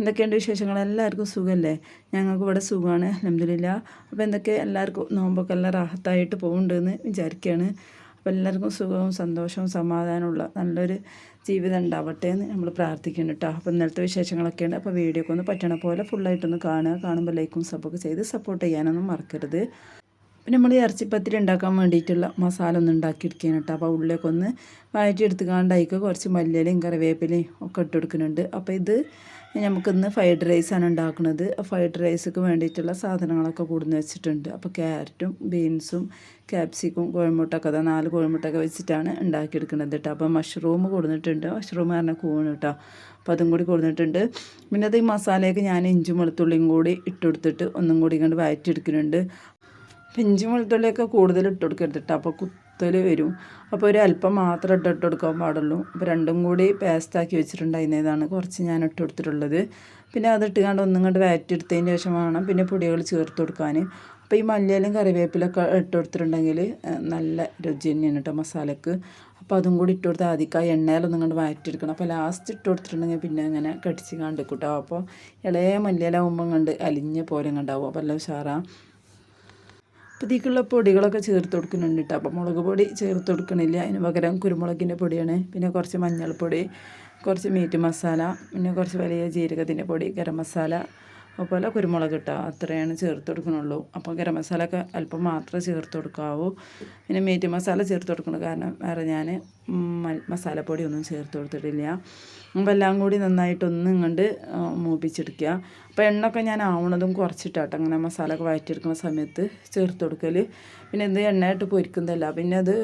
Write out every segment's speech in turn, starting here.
എന്തൊക്കെയുണ്ട് വിശേഷങ്ങൾ? എല്ലാവർക്കും സുഖമല്ലേ ഞങ്ങൾക്ക് ഇവിടെ സുഖമാണ് അലഹമില്ല അപ്പോൾ എന്തൊക്കെ? എല്ലാവർക്കും നോമ്പൊക്കെ എല്ലാം റാഹത്തായിട്ട് പോകുന്നുണ്ടെന്ന് വിചാരിക്കുകയാണ്. അപ്പോൾ എല്ലാവർക്കും സുഖവും സന്തോഷവും സമാധാനമുള്ള നല്ലൊരു ജീവിതം ഉണ്ടാവട്ടെ എന്ന് നമ്മൾ പ്രാർത്ഥിക്കുന്നു കേട്ടോ. അപ്പോൾ ഇന്നലത്തെ വിശേഷങ്ങളൊക്കെയാണ് അപ്പോൾ വീഡിയോ ഒക്കെ ഒന്ന് പറ്റണ പോലെ ഫുള്ളായിട്ടൊന്ന് കാണുക. കാണുമ്പോൾ ലൈക്കും സപ്പോർട്ട് ചെയ്ത് സപ്പോർട്ട് ചെയ്യാനൊന്നും മറക്കരുത്. പിന്നെ നമ്മൾ ഇറച്ചിപ്പത്തിരി ഉണ്ടാക്കാൻ വേണ്ടിയിട്ടുള്ള മസാല ഒന്ന് ഉണ്ടാക്കിയെടുക്കുകയാണ് കേട്ടോ. അപ്പോൾ ഉള്ളിലേക്ക് ഒന്ന് വഴറ്റി എടുത്തുകൊണ്ടായിക്കോ കുറച്ച് മല്ലിയിലയും കറിവേപ്പിലയും ഒക്കെ ഇട്ട് കൊടുക്കുന്നുണ്ട്. അപ്പോൾ ഇത് നമുക്കിന്ന് ഫ്രൈഡ് റൈസാണ് ഉണ്ടാക്കുന്നത് ഫ്രൈഡ് റൈസിക്ക് വേണ്ടിയിട്ടുള്ള സാധനങ്ങളൊക്കെ കൂടുന്ന് വെച്ചിട്ടുണ്ട്. അപ്പോൾ ക്യാരറ്റും ബീൻസും ക്യാപ്സിക്കും കോഴിമുട്ടൊക്കെ അതാ നാല് കോഴിമുട്ടൊക്കെ വെച്ചിട്ടാണ് ഉണ്ടാക്കിയെടുക്കുന്നത് കേട്ടോ അപ്പോൾ മഷ്റൂം കൊടുത്തിട്ടുണ്ട് മഷ്റൂം പറഞ്ഞ കൂണ് കേട്ടോ അപ്പോൾ അതും കൂടി കൊടുത്തിട്ടുണ്ട് പിന്നെ അത് ഈ മസാലയൊക്കെ ഞാൻ ഇഞ്ചും വെളുത്തുള്ളിയും കൂടി ഇട്ടെടുത്തിട്ട് ഒന്നും കൂടി കണ്ട് വഴറ്റിയെടുക്കുന്നുണ്ട് ഇഞ്ചും വെളുത്തുള്ളിയൊക്കെ കൂടുതൽ ഇട്ട് കൊടുക്കരുത് കേട്ടോ അപ്പോൾ കുത്തൽ വരും. അപ്പോൾ ഒരു അല്പം മാത്രം ഇട്ട് ഇട്ട് കൊടുക്കാൻ പാടുള്ളൂ. അപ്പോൾ രണ്ടും കൂടി പേസ്റ്റാക്കി വെച്ചിട്ടുണ്ടായിരുന്നതാണ് കുറച്ച് ഞാൻ ഇട്ട് കൊടുത്തിട്ടുള്ളത്. പിന്നെ അത് ഇട്ടുകൊണ്ട് ഒന്നും കണ്ട് വയറ്റിയെടുത്തതിന് ശേഷം വേണം പിന്നെ പൊടികൾ ചേർത്ത് കൊടുക്കാൻ. അപ്പോൾ ഈ മല്ലിയിലും കറിവേപ്പിലൊക്കെ ഇട്ട് കൊടുത്തിട്ടുണ്ടെങ്കിൽ നല്ല രുചി തന്നെയാണ് കേട്ടോ മസാലക്ക്. അപ്പോൾ അതും കൂടി ഇട്ട് കൊടുത്താൽ ആദ്യം എണ്ണയിലൊന്നും കണ്ട് വയറ്റിയെടുക്കണം. അപ്പോൾ ലാസ്റ്റ് ഇട്ട് കൊടുത്തിട്ടുണ്ടെങ്കിൽ പിന്നെ അങ്ങനെ കടിച്ച് കണ്ട് കൂട്ടോ അപ്പോൾ ഇളയ മല്ലിയിലാവുമ്പം കണ്ട് അലിഞ്ഞ പോലെ കണ്ടാവും അപ്പോൾ എല്ലാം ഉഷാറാണ് അപ്പോൾ പൊടികളൊക്കെ ചേർത്ത് കൊടുക്കുന്നുണ്ട് കേട്ടോ അപ്പോൾ മുളക് പൊടി ചേർത്ത് കൊടുക്കണില്ല. അതിന് പകരം കുരുമുളകിന്റെ പൊടിയാണ്. പിന്നെ കുറച്ച് മഞ്ഞൾപ്പൊടി കുറച്ച് മീറ്റ് മസാല പിന്നെ കുറച്ച് വലിയ ജീരകത്തിന്റെ പൊടി ഗരം മസാല അതുപോലെ കുരുമുളക് ഇട്ടാൽ അത്രയാണ് ചേർത്ത് കൊടുക്കണുള്ളൂ. അപ്പോൾ ഗരം മസാല ഒക്കെ അല്പം മാത്രമേ ചേർത്ത് കൊടുക്കാവൂ. പിന്നെ മീറ്റ് മസാല ചേർത്ത് കൊടുക്കണം കാരണം വേറെ ഞാൻ മസാലപ്പൊടി ഒന്നും ചേർത്ത് കൊടുത്തിട്ടില്ല. അപ്പോൾ എല്ലാം കൂടി നന്നായിട്ടൊന്നും ഇങ്ങോട്ട് മൂപ്പിച്ചെടുക്കുക. അപ്പോൾ എണ്ണയൊക്കെ ഞാൻ ആവണതും കുറച്ചിട്ടാട്ടോ അങ്ങനെ മസാല ഒക്കെ വഴറ്റിയെടുക്കുന്ന സമയത്ത് ചേർത്ത് കൊടുക്കൽ പിന്നെ ഇത് എണ്ണയായിട്ട് പൊരിക്കുന്നതല്ല പിന്നെ അത്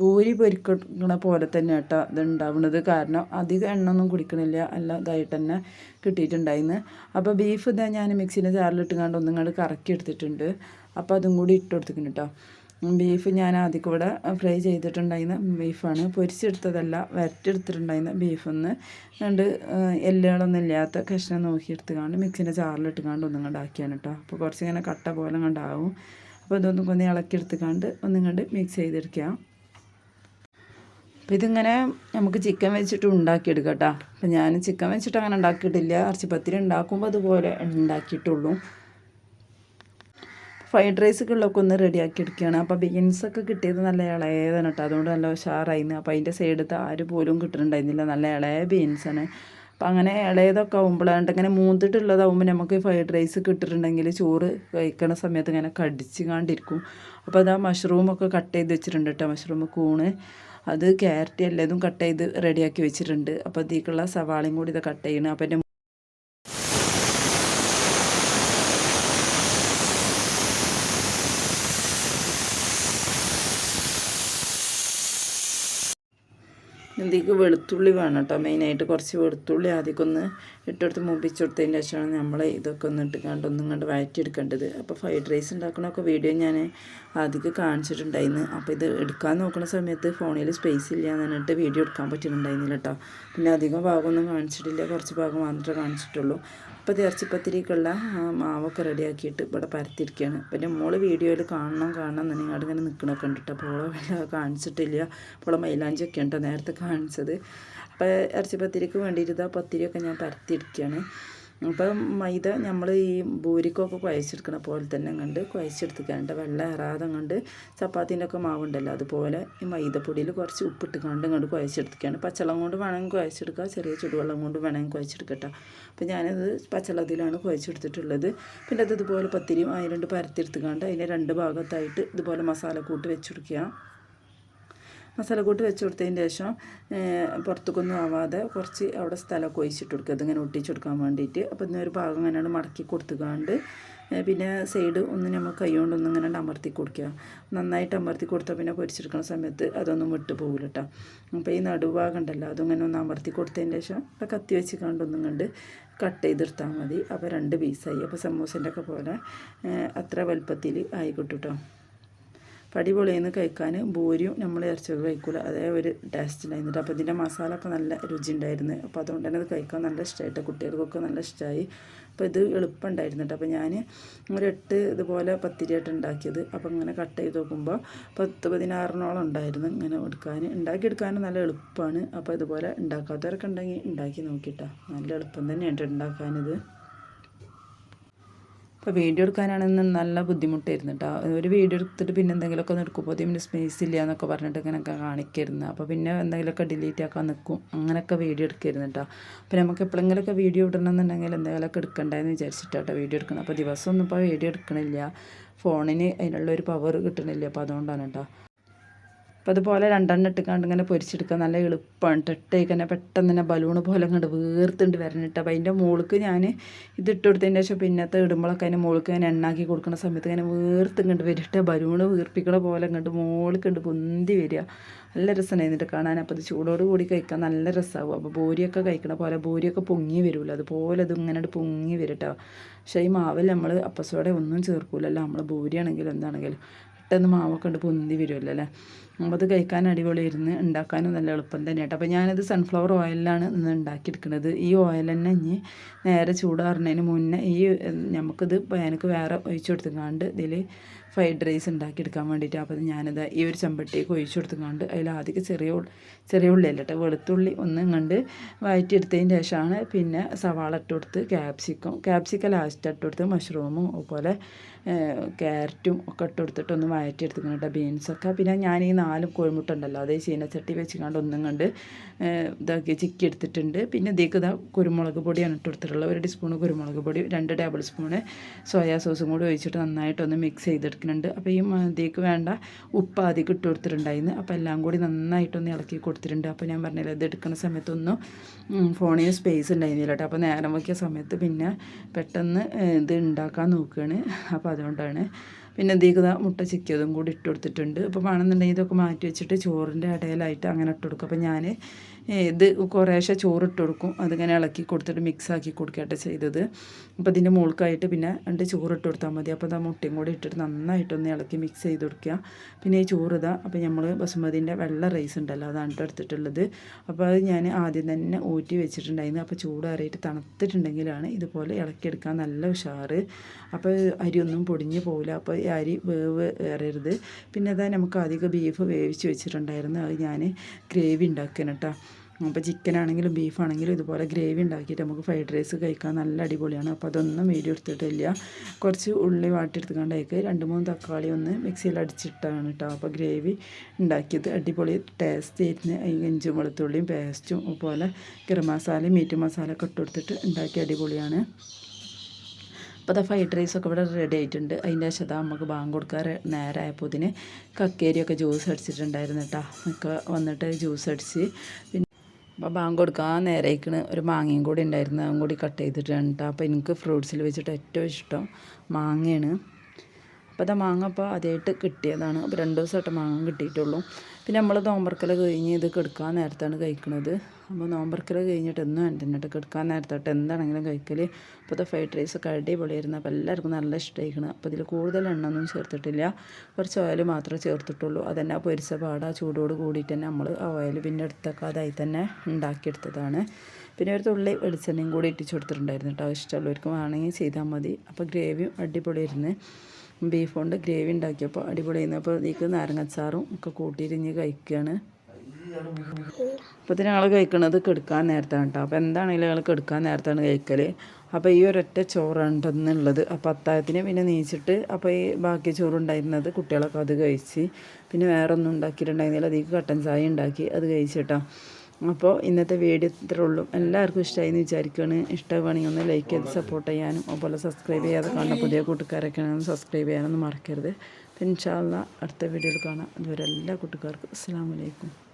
ഭൂരി പൊരിക്കണ പോലെ തന്നെ കേട്ടോ ഇത് ഉണ്ടാവുന്നത് കാരണം അധികം എണ്ണ ഒന്നും കുടിക്കണില്ല അല്ല ഇതായിട്ട് തന്നെ കിട്ടിയിട്ടുണ്ടായിന്ന്. അപ്പോൾ ബീഫ് ഇതാ ഞാൻ മിക്സിന്റെ ജാറിലിട്ട് കണ്ട് ഒന്നും കണ്ട് കറക്കി എടുത്തിട്ടുണ്ട് അപ്പോൾ അതും കൂടി ഇട്ട് കൊടുത്തിട്ടുണ്ട് കേട്ടോ ബീഫ് ഞാൻ ആദ്യം കൂടെ ഫ്രൈ ചെയ്തിട്ടുണ്ടായിരുന്ന ബീഫാണ്. പൊരിച്ചെടുത്തതല്ല വരട്ടിയെടുത്തിട്ടുണ്ടായിരുന്ന ബീഫൊന്ന്. രണ്ട് എല്ലുകളൊന്നും ഇല്ലാത്ത കഷ്ണം നോക്കിയെടുത്ത് കാണും മിക്സിന്റെ ചാറിലിട്ട് കണ്ട് ഒന്നും കണ്ട് ആക്കിയാണ് കേട്ടോ അപ്പോൾ കുറച്ച് ഇങ്ങനെ കട്ട പോലെ കണ്ടാവും അപ്പോൾ ഇതൊന്നും കൊന്നി ഇളക്കിയെടുത്ത് കണ്ട് ഒന്നും കണ്ട് മിക്സ് ചെയ്തെടുക്കുക അപ്പോൾ ഇതിങ്ങനെ നമുക്ക് ചിക്കൻ വെച്ചിട്ട് ഉണ്ടാക്കിയെടുക്കാം കേട്ടോ അപ്പോൾ ഞാൻ ചിക്കൻ വെച്ചിട്ട് അങ്ങനെ ഉണ്ടാക്കിയിട്ടില്ല. ഇറച്ചിപ്പത്തിരി ഉണ്ടാക്കുമ്പോൾ അതുപോലെ ഉണ്ടാക്കിയിട്ടുള്ളൂ. ഫ്രൈഡ് റൈസുകളിലൊക്കെ ഒന്ന് റെഡിയാക്കി എടുക്കുകയാണ്. അപ്പോൾ ബീൻസൊക്കെ കിട്ടിയത് നല്ല ഇളയതാണ് കേട്ടോ. അതുകൊണ്ട് നല്ല ഉഷാറായിരുന്നു. അപ്പോൾ അതിന്റെ സൈഡത്ത് ആര് പോലും കിട്ടുന്നുണ്ടായിരുന്നില്ല. നല്ല ഇളയ ബീൻസാണ്. അപ്പം അങ്ങനെ ഇളയതൊക്കെ ആകുമ്പോഴാണ്ട് ഇങ്ങനെ മൂന്നിട്ടുള്ളതാകുമ്പോൾ നമുക്ക് ഫ്രൈഡ് റൈസ് കിട്ടിയിട്ടുണ്ടെങ്കിൽ ചോറ് കഴിക്കണ സമയത്ത് ഇങ്ങനെ കടിച്ച് കണ്ടിരിക്കും അപ്പോൾ അത് ആ മഷ്റൂമൊക്കെ കട്ട് ചെയ്ത് വെച്ചിട്ടുണ്ട് കേട്ടോ. മഷ്റൂം കൂണ് അത് ക്യാരറ്റ് എല്ലാതും കട്ട് ചെയ്ത് റെഡിയാക്കി വെച്ചിട്ടുണ്ട്. അപ്പോൾ അതിലേക്കുള്ള സവാളയും കൂടി ഇത് കട്ട് ചെയ്യണം. അപ്പോൾ ഇതിലേക്ക് വെളുത്തുള്ളി വേണം കേട്ടോ. മെയിനായിട്ട് കുറച്ച് വെളുത്തുള്ളി ആദ്യമൊക്കെ ഒന്ന് ഇട്ടെടുത്ത് മുമ്പിച്ച് കൊടുത്തതിന് ശേഷമാണ് നമ്മൾ ഇതൊക്കെ ഒന്ന് ഇട്ട് കണ്ട് ഒന്നും കണ്ട് വഴറ്റിയെടുക്കേണ്ടത്. അപ്പോൾ ഫ്രൈഡ് റൈസ് ഉണ്ടാക്കണമൊക്കെ വീഡിയോ ഞാൻ ആദ്യമൊക്കെ കാണിച്ചിട്ടുണ്ടായിരുന്നു. അപ്പോൾ ഇത് എടുക്കാൻ നോക്കുന്ന സമയത്ത് ഫോണിൽ സ്പേസ് ഇല്ല എന്ന് പറഞ്ഞിട്ട് വീഡിയോ എടുക്കാൻ പറ്റുന്നുണ്ടായിരുന്നില്ല കേട്ടോ പിന്നെ അധികം ഭാഗമൊന്നും കാണിച്ചിട്ടില്ല. കുറച്ച് ഭാഗം മാത്രമേ കാണിച്ചിട്ടുള്ളൂ. അപ്പോൾ ഇറച്ചിപ്പത്തിരിക്കുള്ള മാവൊക്കെ റെഡിയാക്കിയിട്ട് ഇവിടെ പരത്തിരിക്കുകയാണ് പിന്നെ മോൾ വീഡിയോയിൽ കാണണം കാണണം എന്നുണ്ടെങ്കിൽ അവിടെ ഇങ്ങനെ നിൽക്കണമൊക്കെ ഉണ്ട് കേട്ടോ അപ്പോൾ കാണിച്ചിട്ടില്ല. അപ്പോൾ മൈലാഞ്ചിയൊക്കെ ഉണ്ടോ നേരത്തെ കാണിച്ചത്. അപ്പോൾ ഇറച്ചിപ്പത്തിരിക്ക് വേണ്ടിയിട്ട് പത്തിരിയൊക്കെ ഞാൻ പരത്തിയിരിക്കുകയാണ് അപ്പം മൈദ നമ്മൾ ഈ ഭൂരിക്കൊക്കെ കുഴച്ചെടുക്കണ പോലെ തന്നെ കണ്ട് കുഴച്ചെടുത്തിക്കാണ്ട് വെള്ളം ഏറാതെ കണ്ട് ചപ്പാത്തിന്റെ ഒക്കെ മാവുണ്ടല്ലോ അതുപോലെ ഈ മൈദപ്പൊടിയിൽ കുറച്ച് ഉപ്പിട്ട് കണ്ട് കണ്ട് കുഴച്ചെടുത്തിക്കാണ്. പച്ചളം കൊണ്ട് വേണമെങ്കിൽ കുഴച്ചെടുക്കുക ചെറിയ ചുടുവെള്ളം കൊണ്ട് വേണമെങ്കിൽ കുഴച്ചെടുക്കട്ടെ. അപ്പോൾ ഞാനത് പച്ചളത്തിലാണ് കുഴച്ചെടുത്തിട്ടുള്ളത്. പിന്നെ അത് ഇതുപോലെ പത്തിരിയും അതിലുണ്ട് പരത്തിയെടുത്തുകൊണ്ട് അതിന്റെ രണ്ട് ഭാഗത്തായിട്ട് ഇതുപോലെ മസാല കൂട്ട് വെച്ചെടുക്കുക. മസാലക്കൂട്ട് വെച്ച് കൊടുത്തതിന് ശേഷം പുറത്തേക്കൊന്നും ആവാതെ കുറച്ച് അവിടെ സ്ഥലമൊക്കെ ഒഴിച്ചിട്ട് കൊടുക്കുക. അതിങ്ങനെ ഒട്ടിച്ച് കൊടുക്കാൻ വേണ്ടിയിട്ട്. അപ്പോൾ ഇന്നൊരു ഭാഗം ഇങ്ങനെ മടക്കി കൊടുത്തുകൊണ്ട് പിന്നെ സൈഡ് ഒന്ന് നമ്മൾ കൈ കൊണ്ടൊന്നും ഇങ്ങനെ അമർത്തി കൊടുക്കുക. നന്നായിട്ട് അമർത്തി കൊടുത്താൽ പിന്നെ പൊരിച്ചെടുക്കുന്ന സമയത്ത് അതൊന്നും വിട്ട് പോകില്ല കേട്ടോ അപ്പോൾ ഈ നടുഭാഗം ഉണ്ടല്ലോ അതിങ്ങനെ ഒന്ന് അമർത്തി കൊടുത്തതിന് ശേഷം കത്തി വെച്ച് കണ്ടൊന്നും കണ്ട് കട്ട് ചെയ്തെടുത്താൽ മതി. അപ്പോൾ രണ്ട് പീസായി. അപ്പോൾ സമൂസന്റെ ഒക്കെ പോലെ അത്ര വലുപ്പത്തിൽ ആയി കേട്ടോ പടി പൊളിയെന്ന് കഴിക്കാൻ ബോരിയും നമ്മൾ ഇറച്ചിയൊക്കെ കഴിക്കില്ല അതേ ഒരു ടേസ്റ്റ് ഉണ്ടായിരുന്നിട്ട് അപ്പോൾ ഇതിന്റെ മസാല ഒക്കെ നല്ല രുചി ഉണ്ടായിരുന്നു അപ്പോൾ അതുകൊണ്ട് തന്നെ അത് കഴിക്കാൻ നല്ല ഇഷ്ടമായിട്ട് കുട്ടികൾക്കൊക്കെ നല്ല ഇഷ്ടമായി അപ്പോൾ ഇത് എളുപ്പമുണ്ടായിരുന്നു അപ്പോൾ ഞാൻ ഒരു എട്ട് ഇതുപോലെ പത്തിരിയായിട്ട് ഉണ്ടാക്കിയത് അപ്പോൾ ഇങ്ങനെ കട്ട് ചെയ്ത് നോക്കുമ്പോൾ പത്ത് പതിനാറിനോളം ഉണ്ടായിരുന്നു ഇങ്ങനെ എടുക്കാൻ ഉണ്ടാക്കിയെടുക്കാനും നല്ല എളുപ്പമാണ് അപ്പോൾ ഇതുപോലെ ഉണ്ടാക്കാത്തവരൊക്കെ ഉണ്ടെങ്കിൽ ഉണ്ടാക്കി നോക്കിയിട്ടാണ് നല്ല എളുപ്പം തന്നെയാണ് ഉണ്ടാക്കാനിത് അപ്പോൾ വീഡിയോ എടുക്കാനാണെന്ന് നല്ല ബുദ്ധിമുട്ടായിരുന്നു കേട്ടോ ഒരു വീഡിയോ എടുത്തിട്ട് പിന്നെ എന്തെങ്കിലുമൊക്കെ ഒന്ന് എടുക്കുമ്പോൾ പിന്നെ സ്പേസ് ഇല്ല എന്നൊക്കെ പറഞ്ഞിട്ട് ഇങ്ങനെയൊക്കെ കാണിക്കായിരുന്നു. അപ്പോൾ പിന്നെ എന്തെങ്കിലുമൊക്കെ ഡിലീറ്റ് ആക്കാൻ നിൽക്കും അങ്ങനെയൊക്കെ വീഡിയോ എടുക്കായിരുന്നു കേട്ടോ അപ്പോൾ നമുക്ക് എപ്പോഴെങ്കിലുമൊക്കെ വീഡിയോ ഇടണമെന്നുണ്ടെങ്കിൽ എന്തെങ്കിലുമൊക്കെ എടുക്കണ്ടെന്ന് വിചാരിച്ചിട്ടാട്ടോ വീഡിയോ എടുക്കുന്നത്. അപ്പോൾ ദിവസമൊന്നും ഇപ്പോൾ വീഡിയോ എടുക്കണില്ല. ഫോണിന് അതിനുള്ളൊരു പവർ കിട്ടണില്ല. അപ്പോൾ അതുകൊണ്ടാണ് കേട്ടോ അപ്പോൾ അതുപോലെ രണ്ടെണ്ണം ഇട്ടുകൊണ്ട് ഇങ്ങനെ പൊരിച്ചെടുക്കാൻ നല്ല എളുപ്പമാണ് ഇട്ടേക്ക് തന്നെ പെട്ടെന്ന് തന്നെ ബലൂണ് പോലെ അങ്ങോട്ട് വീർത്തുണ്ട് വരണിട്ട് അപ്പോൾ അതിന്റെ മുകൾക്ക് ഞാൻ ഇത് ഇട്ട് കൊടുത്തതിന്റെ ശേഷം പിന്നത്തെ ഇടുമ്പോഴൊക്കെ അതിന്റെ മുകൾക്ക് ഞാൻ എണ്ണാക്കി കൊടുക്കുന്ന സമയത്ത് ഇങ്ങനെ വീർത്ത് ഇങ്ങോട്ട് വരിട്ട് ബലൂണ് വീർപ്പിക്കണ പോലെ ഇങ്ങോട്ട് മുകൾക്ക് പൊന്തി വരിക. നല്ല രസമാണ് എന്നിട്ട് കാണാൻ. അപ്പോൾ ഇത് ചൂടോട് കൂടി കഴിക്കാൻ നല്ല രസമാവും അപ്പോൾ ബോരിയൊക്കെ കഴിക്കണ പോലെ ബോരിയൊക്കെ പൊങ്ങി വരുമല്ലോ അതുപോലെ ഇത് ഇങ്ങനെ പൊങ്ങി വരട്ടോ പക്ഷേ ഈ മാവിൽ നമ്മൾ അപ്പസോടെ ഒന്നും ചേർക്കൂലല്ലോ. നമ്മൾ ബോരിയാണെങ്കിലും എന്താണെങ്കിലും. പെട്ടെന്ന് മാവൊക്കെ ഉണ്ട് പൊന്തി വരുമല്ലോ അല്ലേ? അപ്പോൾ അത് കഴിക്കാൻ അടിപൊളിയായിരുന്നു ഉണ്ടാക്കാനും നല്ല എളുപ്പം തന്നെയാട്ടോ. അപ്പോൾ ഞാനത് സൺഫ്ലവർ ഓയിലാണ് ഇന്ന് ഉണ്ടാക്കിയെടുക്കുന്നത്. ഈ ഓയിൽ തന്നെ ഇനി നേരെ ചൂടാറുന്നതിന് മുന്നേ ഈ നമുക്കിത് പാനക്ക് വേറെ ഒഴിച്ചു കൊടുത്തുകൊണ്ട് ഇതിൽ ഫ്രൈഡ് റൈസ് ഉണ്ടാക്കിയെടുക്കാൻ വേണ്ടിയിട്ട് അപ്പോൾ ഞാനത് ഈ ഒരു ചെമ്പട്ടിയൊക്കെ ഒഴിച്ചു കൊടുത്തുകൊണ്ട് അതിൽ ആദ്യം ചെറിയ ചെറിയ ഉള്ളി കേട്ടോ വെളുത്തുള്ളി ഒന്നും കണ്ട് വഴറ്റിയെടുത്തതിന് ശേഷമാണ് പിന്നെ സവാള ഇട്ട് കൊടുത്ത് ക്യാപ്സിക്കം ക്യാപ്സിക്കം ലാസ്റ്റ് ഇട്ട് കൊടുത്ത് മഷ്റൂമും അതുപോലെ ക്യാരറ്റും ഒക്കെ ഇട്ട് കൊടുത്തിട്ട് ഒന്ന് വഴറ്റിയെടുത്തിക്കണം കേട്ടോ ബീൻസൊക്കെ പിന്നെ ഞാൻ ഈ നാല് കോഴിമുട്ട ഉണ്ടല്ലോ അതേ ചീനച്ചട്ടി വെച്ച് ഒന്നും കണ്ട് ഇതാക്കി ചിക്കി എടുത്തിട്ടുണ്ട് പിന്നെ ഇതേക്ക് ഇതാ കുരുമുളക് പൊടിയാണ് ഇട്ട് കൊടുത്തിട്ടുള്ളത്. ഒരു ടീസ്പൂൺ കുരുമുളക് പൊടി രണ്ട് ടേബിൾ സ്പൂണ് സോയാ സോസും കൂടി ഒഴിച്ചിട്ട് നന്നായിട്ടൊന്ന് മിക്സ് ചെയ്തെടുക്കുന്നുണ്ട് അപ്പോൾ ഈ മന്തിക്ക് വേണ്ട ഉപ്പ് ആദ്യം ഇട്ട് കൊടുത്തിട്ടുണ്ടായിരുന്നു. അപ്പോൾ എല്ലാം കൂടി നന്നായിട്ടൊന്ന് ഇളക്കി കൊടുത്തിട്ടുണ്ട്. അപ്പോൾ ഞാൻ പറഞ്ഞില്ല ഇത് എടുക്കുന്ന സമയത്തൊന്നും ഫോണിന് സ്പേസ് ഉണ്ടായിരുന്നില്ല കേട്ടോ. അപ്പോൾ നേരം വയ്ക്കിയ സമയത്ത് പിന്നെ പെട്ടെന്ന് ഇത് ഉണ്ടാക്കാൻ നോക്കുകയാണ് അപ്പോൾ അതുകൊണ്ടാണ് പിന്നെ എന്തെയ്ക്കുക മുട്ട ചിക്കിയതും കൂടി ഇട്ട് കൊടുത്തിട്ടുണ്ട്. അപ്പോൾ വേണമെന്നുണ്ടെങ്കിൽ ഇതൊക്കെ മാറ്റി വെച്ചിട്ട് ചോറിന്റെ ഇടയിലായിട്ട് അങ്ങനെ ഇട്ട് കൊടുക്കും. അപ്പോൾ ഞാൻ ഇത് കുറേശ്ശെ ചോറിട്ട് കൊടുക്കും. അതിങ്ങനെ ഇളക്കി കൊടുത്തിട്ട് മിക്സ് ആക്കി കൊടുക്കുകയായിട്ട് ചെയ്തത്. അപ്പോൾ ഇതിന്റെ മുകൾക്കായിട്ട് പിന്നെ രണ്ട് ചോറിട്ട് കൊടുത്താൽ മതി. അപ്പോൾ ഇതാ മുട്ടയും കൂടി ഇട്ടിട്ട് നന്നായിട്ടൊന്ന് ഇളക്കി മിക്സ് ചെയ്ത് കൊടുക്കുക. പിന്നെ ഈ ചോറ് ഇതാ അപ്പോൾ നമ്മൾ ബസുമതിന്റെ വെള്ള റൈസ് ഉണ്ടല്ലോ അതാണ് എടുത്തിട്ടുള്ളത് അപ്പോൾ അത് ഞാൻ ആദ്യം തന്നെ ഊറ്റി വെച്ചിട്ടുണ്ടായിരുന്നു. അപ്പോൾ ചൂടാറിയിട്ട് തണുത്തിട്ടുണ്ടെങ്കിലാണ് ഇതുപോലെ ഇളക്കിയെടുക്കാൻ നല്ല ഉഷാറ്. അപ്പോൾ അരിയൊന്നും പൊടിഞ്ഞ് പോകില്ല അപ്പോൾ അരി വേവ് ഏറരുത്. പിന്നെ അതാ നമുക്ക് അധികം ബീഫ് വേവിച്ച് വെച്ചിട്ടുണ്ടായിരുന്നു. അത് ഞാൻ ഗ്രേവി ഉണ്ടാക്കണം കേട്ടോ അപ്പോൾ ചിക്കൻ ആണെങ്കിലും ബീഫാണെങ്കിലും ഇതുപോലെ ഗ്രേവി ഉണ്ടാക്കിയിട്ട് നമുക്ക് ഫ്രൈഡ് റൈസ് കഴിക്കാൻ നല്ല അടിപൊളിയാണ്. അപ്പോൾ അതൊന്നും വീഡിയോ എടുത്തിട്ടില്ല. കുറച്ച് ഉള്ളി വാട്ടിയെടുത്തുകൊണ്ടേക്ക് രണ്ട് മൂന്ന് തക്കാളി ഒന്ന് മിക്സിയിൽ അടിച്ചിട്ടാണ് കേട്ടോ അപ്പോൾ ഗ്രേവി ഉണ്ടാക്കിയത്. അടിപൊളി ടേസ്റ്റ് ആയിരുന്നു. ഇഞ്ചും വെളുത്തുള്ളിയും പേസ്റ്റും അതുപോലെ ഗരം മസാലയും മീറ്റ് മസാല ഒക്കെ ഇട്ട് കൊടുത്തിട്ട് ഉണ്ടാക്കിയ അടിപൊളിയാണ്. അപ്പോൾ അത് ഫ്രൈഡ് റൈസൊക്കെ ഇവിടെ റെഡി ആയിട്ടുണ്ട്. അതിന്റെ ശേഷം നമുക്ക് ബാങ്ക് കൊടുക്കാൻ നേരമായപ്പോൾ ഇതിന് കക്കേരിയൊക്കെ ജ്യൂസ് അടിച്ചിട്ടുണ്ടായിരുന്നു കേട്ടോ. ഒക്കെ വന്നിട്ട് ജ്യൂസ് അടിച്ച് പിന്നെ അപ്പോൾ ബാങ്ക് കൊടുക്കാൻ നേരേക്കണ് ഒരു മാങ്ങയും കൂടി ഉണ്ടായിരുന്നു. അതും കൂടി കട്ട് ചെയ്തിട്ടാണ് കേട്ടോ. അപ്പോൾ എനിക്ക് ഫ്രൂട്ട്സിൽ വെച്ചിട്ട് ഏറ്റവും ഇഷ്ടം മാങ്ങയാണ്. അപ്പോൾ അത് മാങ്ങ അപ്പോൾ ആദ്യമായിട്ട് കിട്ടിയതാണ്. അപ്പോൾ രണ്ട് ദിവസമായിട്ട് മാങ്ങ കിട്ടിയിട്ടുള്ളൂ. പിന്നെ നമ്മൾ നോമ്പർക്കല കഴിഞ്ഞ് ഇത് കെടുക്കാൻ നേരത്താണ് കഴിക്കുന്നത് അപ്പോൾ നോമ്പർക്കല കഴിഞ്ഞിട്ട് എന്നും എന്തിനായിട്ട് കെടുക്കാൻ നേരത്തോട്ട് എന്താണെങ്കിലും കഴിക്കൽ ഇപ്പോഴത്തെ ഫ്രൈഡ് റൈസ് ഒക്കെ അടിപൊളിയായിരുന്നു. അപ്പോൾ എല്ലാവർക്കും നല്ല ഇഷ്ടമായിരിക്കണം അപ്പോൾ ഇതിൽ കൂടുതൽ എണ്ണ ഒന്നും ചേർത്തിട്ടില്ല. കുറച്ച് ഓയിൽ മാത്രമേ ചേർത്തിട്ടുള്ളൂ. അതന്നെ പൊരിച്ച പാട ചൂടോട് കൂടിയിട്ട് തന്നെ നമ്മൾ ആ ഓയിൽ പിന്നെ എടുത്തൊക്കെ അതായി തന്നെ ഉണ്ടാക്കിയെടുത്തതാണ്. പിന്നെ ഒരു തുള്ളി വെളിച്ചെണ്ണയും കൂടി ഇട്ടിച്ച് കൊടുത്തിട്ടുണ്ടായിരുന്നു കേട്ടോ. ഇഷ്ടമുള്ളവർക്ക് വേണമെങ്കിൽ ചെയ്താൽ മതി. അപ്പോൾ ഗ്രേവിയും അടിപൊളിയായിരുന്നു. ബീഫ് കൊണ്ട് ഗ്രേവി ഉണ്ടാക്കിയപ്പോൾ അടിപൊളിയായിരുന്നു. അപ്പോൾ ഇതിലേക്ക് നാരങ്ങച്ചാറും ഒക്കെ കൂട്ടിയിരിഞ്ഞ് കഴിക്കുകയാണ് അപ്പോൾ ഞങ്ങൾ കഴിക്കണത് കെടുക്കാൻ നേരത്താണ് കേട്ടോ അപ്പോൾ എന്താണെങ്കിലും ഞങ്ങൾ കെടുക്കാൻ നേരത്താണ് കഴിക്കൽ അപ്പോൾ ഈ ഒരൊറ്റ ചോറുണ്ടെന്നുള്ളത്. അപ്പോൾ അത്താഴത്തിന് പിന്നെ നീച്ചിട്ട് അപ്പോൾ ഈ ബാക്കി ചോറുണ്ടായിരുന്നത് കുട്ടികളൊക്കെ അത് കഴിച്ച് പിന്നെ വേറെ ഒന്നും ഉണ്ടാക്കിയിട്ടുണ്ടായിരുന്നില്ല. അതിലേക്ക് കട്ടൻ ചായ ഉണ്ടാക്കി അത് കഴിച്ചിട്ടോ. അപ്പോൾ ഇന്നത്തെ വീഡിയോ ഇത്രേ ഉള്ളൂ. എല്ലാവർക്കും ഇഷ്ടമായി എന്ന് വിചാരിക്കുകയാണ് ഇഷ്ടമാണെങ്കിൽ ഒന്ന് ലൈക്ക് ചെയ്ത് സപ്പോർട്ട് ചെയ്യാനും അതുപോലെ സബ്സ്ക്രൈബ് ചെയ്യാതെ കാണുന്ന പുതിയ കൂട്ടുകാരൊക്കെ ആണെങ്കിൽ സബ്സ്ക്രൈബ് ചെയ്യാനൊന്നും മറക്കരുത്. പിന്നെ ഇൻഷാല്ല അടുത്ത വീഡിയോയിൽ കാണാം. അതുവരെ എല്ലാ കൂട്ടുകാർക്കും അസ്സാം വലൈക്കും